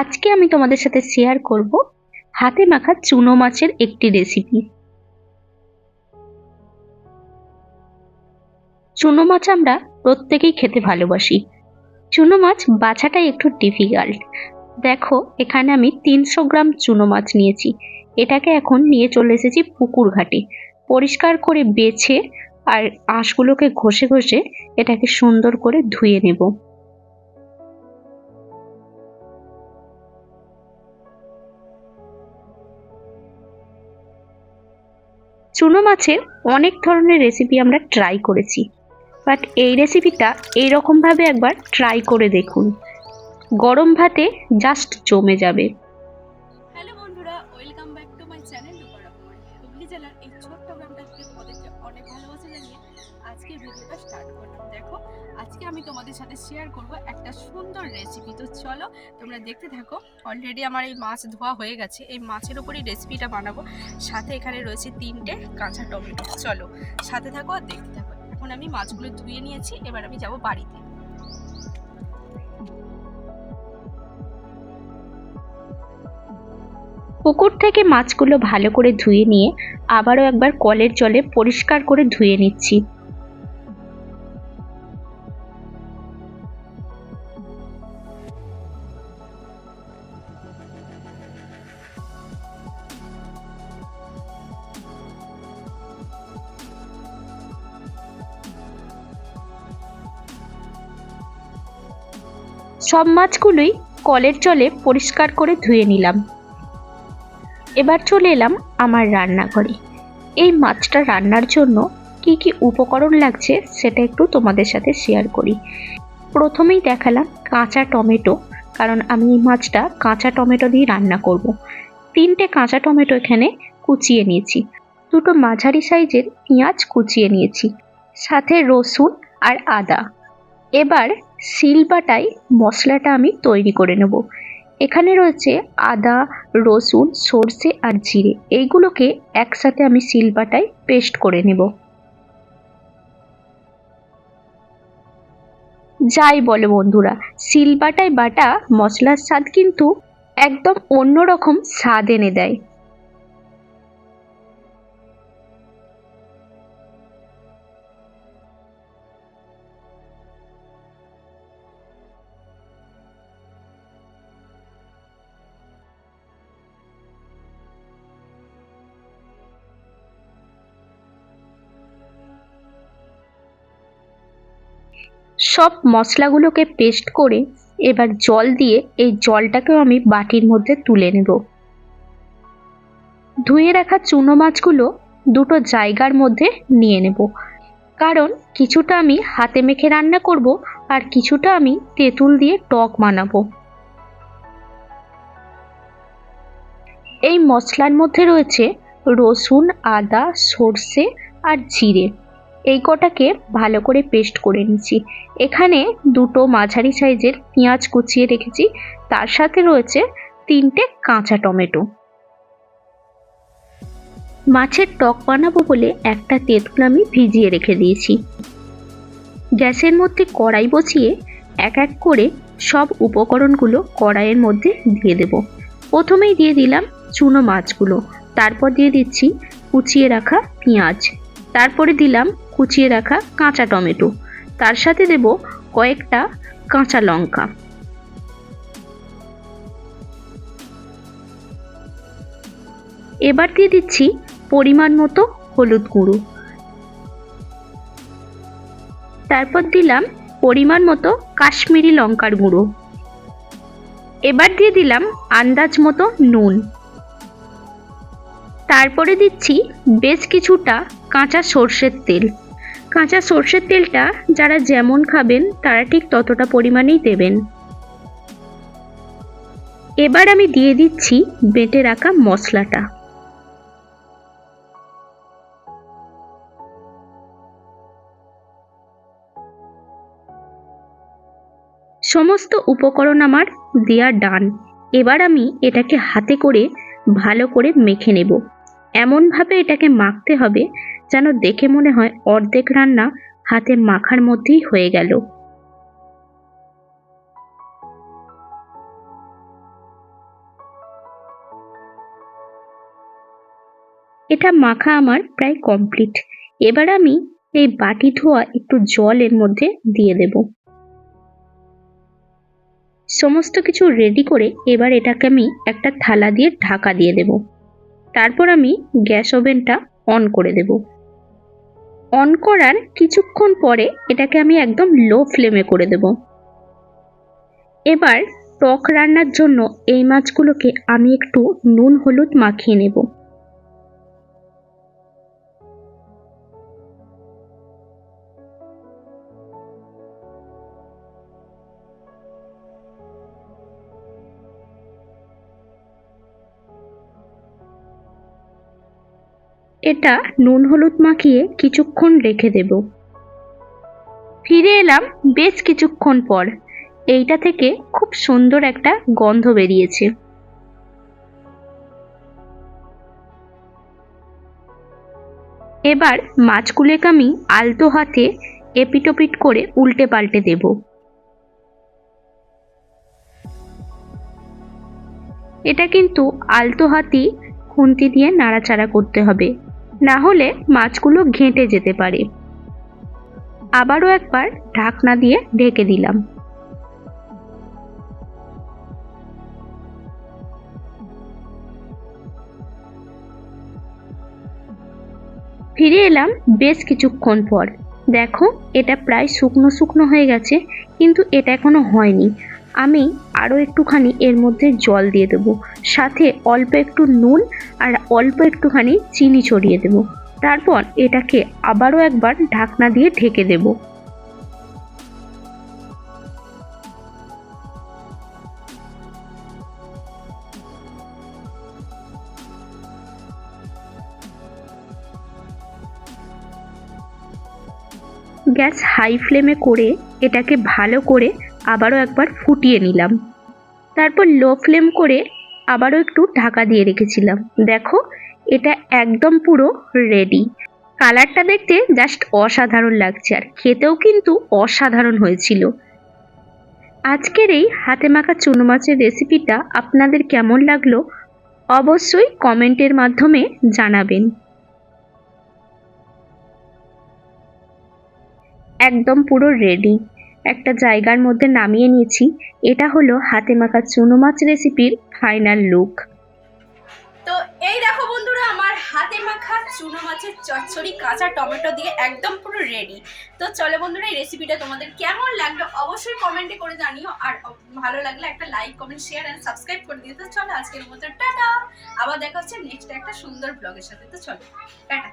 আজকে আমি তোমাদের সাথে শেয়ার করব হাতে মাখা চুনো মাছের একটি রেসিপি চুনো মাছ আমরা প্রত্যেকেই খেতে ভালোবাসি। চুনো মাছ বাছাটাই একটু ডিফিকাল্ট দেখো, এখানে আমি তিনশো গ্রাম চুনো মাছ নিয়েছি। এটাকে এখন নিয়ে চলে এসেছি পুকুর ঘাটে। পরিষ্কার করে বেছে আর আঁশগুলোকে ঘষে ঘষে এটাকে সুন্দর করে ধুয়ে নেব। চুনো মাছের অনেক ধরনের রেসিপি আমরা ট্রাই করেছি। বাট এই রেসিপিটা এইরকমভাবে একবার ট্রাই করে দেখুন। গরম ভাতে জাস্ট জমে যাবে। শেয়ার করব একটা সুন্দর রেসিপি তো চলো তোমরা দেখতে থাকো অলরেডি আমার এই মাছ ধোয়া হয়ে গেছে। এই মাছের ওপরই রেসিপিটা বানাবো। সাথে এখানে রয়েছে তিনটে কাঁচা টমেটো। চলো সাথে থাকো আর দেখতে থাকো। এখন আমি মাছগুলো ধুয়ে নিয়েছি, এবার আমি যাব বাড়িতে। পুকুর থেকে মাছগুলো ভালো করে ধুয়ে নিয়ে আবারও একবার কলের জলে পরিষ্কার করে ধুয়ে নিচ্ছি। সব মাছগুলোই কলের জলে পরিষ্কার করে ধুয়ে নিলাম। এবার চলে এলাম আমার রান্নাঘরে। এই মাছটা রান্নার জন্য কি কি উপকরণ লাগছে সেটা একটু তোমাদের সাথে শেয়ার করি। প্রথমেই দেখালাম কাঁচা টমেটো, কারণ আমি এই মাছটা কাঁচা টমেটো দিয়ে রান্না করব। তিনটে কাঁচা টমেটো এখানে কুচিয়ে নিয়েছি। দুটো মাঝারি সাইজের পেঁয়াজ কুচিয়ে নিয়েছি। সাথে রসুন আর আদা। এবার শিলবাটায় মশলাটা আমি তৈরি করে নেব। এখানে রয়েছে আদা, রসুন, সর্ষে আর জিরে। এইগুলোকে একসাথে আমি শিলবাটায় পেস্ট করে নেব। যাই বলে বন্ধুরা শিলবাটায় বাটা মশলার স্বাদ কিন্তু একদম অন্যরকম স্বাদ এনে দেয়। সব মশলাগুলোকে পেস্ট করে এবার জল দিয়ে এই জলটাকেও আমি বাটির মধ্যে তুলে নেব। ধুয়ে রাখা চুনো মাছগুলো দুটো জায়গার মধ্যে নিয়ে নেব। কারণ কিছুটা আমি হাতে মেখে রান্না করব আর কিছুটা আমি তেঁতুল দিয়ে টক বানাবো। এই মশলার মধ্যে রয়েছে রসুন, আদা, সর্ষে আর জিরে। এই কটাকে ভালো করে পেস্ট করে নিচ্ছি। এখানে দুটো মাঝারি সাইজের পেঁয়াজ কুচিয়ে রেখেছি। তার সাথে রয়েছে তিনটে কাঁচা টমেটো। মাছের টক বানাবো বলে একটা তেঁতুল আমি ভিজিয়ে রেখে দিয়েছি। গ্যাসের মধ্যে কড়াই বসিয়ে এক এক করে সব উপকরণগুলো কড়াইয়ের মধ্যে দিয়ে দেব। প্রথমেই দিয়ে দিলাম চুনো মাছগুলো। তারপর দিয়ে দিচ্ছি কুচিয়ে রাখা পেঁয়াজ। তারপরে দিলাম কুচিয়ে রাখা কাঁচা টমেটো। তার সাথে দেব কয়েকটা কাঁচা লঙ্কা। এবার দিয়ে দিচ্ছি পরিমাণ মতো হলুদ গুঁড়ো। তারপর দিলাম পরিমাণ মতো কাশ্মীরি লঙ্কার গুঁড়ো। এবার দিয়ে দিলাম আন্দাজ মতো নুন। তারপরে দিচ্ছি বেশ কিছুটা কাঁচা সর্ষের তেল। কাঁচা সর্ষের তেলটা যারা যেমন খাবেন, তারা ঠিক ততটা পরিমাণেই দেবেন। এবার আমি দিয়ে দিচ্ছি বেটে রাখা মশলাটা। সমস্ত উপকরণ আমার দেয়া ডান। এবার আমি এটাকে হাতে করে ভালো করে মেখে নেব। এমনভাবে এটাকে মাখতে হবে যেন দেখে মনে হয় অর্ধেক রান্না হাতে মাখার মধ্যেই হয়ে গেল। এটা মাখা আমার প্রায় কমপ্লিট। এবার আমি এই বাটি ধোয়া একটু জল এর মধ্যে দিয়ে দেব। সমস্ত কিছু রেডি করে এবার এটাকে আমি একটা থালা দিয়ে ঢাকা দিয়ে দেবো। তারপর আমি গ্যাস ওভেনটা অন করে দেব। অন করার কিছুক্ষণ পরে এটাকে আমি একদম লো ফ্লেমে করে দেব। এবার টক রান্নার জন্য এই মাছগুলোকে আমি একটু নুন হলুদ মাখিয়ে নেব। এটা নুন হলুদ মাখিয়ে কিছুক্ষণ রেখে দেব। ফিরে এলাম বেশ কিছুক্ষণ পর। এইটা থেকে খুব সুন্দর একটা গন্ধ বেরিয়েছে। এবার মাছগুলোকে আমি আলতো হাতে এপিটোপিট করে উল্টে পাল্টে দেব। এটা কিন্তু আলতো হাতি খুন্তি দিয়ে নাড়াচাড়া করতে হবে। না হলে মাছগুলো ঘেঁটে যেতে পারে। আবারও একবার ঢাকনা দিয়ে ঢেকে দিলাম। ফিরে এলাম বেশ কিছুক্ষণ পর। দেখো, এটা প্রায় শুকনো শুকনো হয়ে গেছে, কিন্তু এটা এখনও হয়নি। আমি আরও একটুখানি এর মধ্যে জল দিয়ে দেবো। সাথে অল্প একটু নুন আর অল্প একটুখানি চিনি ছড়িয়ে দেব। তারপর এটাকে আবারও একবার ঢাকনা দিয়ে ঢেকে দেব। গ্যাস হাই ফ্লেমে করে এটাকে ভালো করে আবারও একবার ফুটিয়ে নিলাম। তারপর লো ফ্লেম করে আবারও একটু ঢাকা দিয়ে রেখেছিলাম। দেখো, এটা একদম পুরো রেডি কালারটা দেখতে জাস্ট অসাধারণ লাগছে আর খেতেও কিন্তু অসাধারণ হয়েছিল। আজকের এই হাতে মাখা চুনো মাছের রেসিপিটা আপনাদের কেমন লাগল অবশ্যই কমেন্টের মাধ্যমে জানাবেন। একদম পুরো রেডি একটা জায়গার মধ্যে নামিয়ে নিয়েছি। এটা হলো হাতে মাখা চুনো মাছ রেসিপির ফাইনাল লুক। তো এই দেখো বন্ধুরা, আমার হাতে মাখা চুনো মাছের চচ্চড়ি, কাঁচা টমেটো দিয়ে একদম পুরো রেডি তো চলো বন্ধুরা, এই রেসিপিটা তোমাদের কেমন লাগল অবশ্যই কমেন্টে করে জানিও। আর ভালো লাগলে একটা like comment share and subscribe করে দিও। তো চলো আজকের মতো টাটা! আবার দেখা হচ্ছে নেক্সট একটা সুন্দর ব্লগের সাথে। তো চলো, টাটা!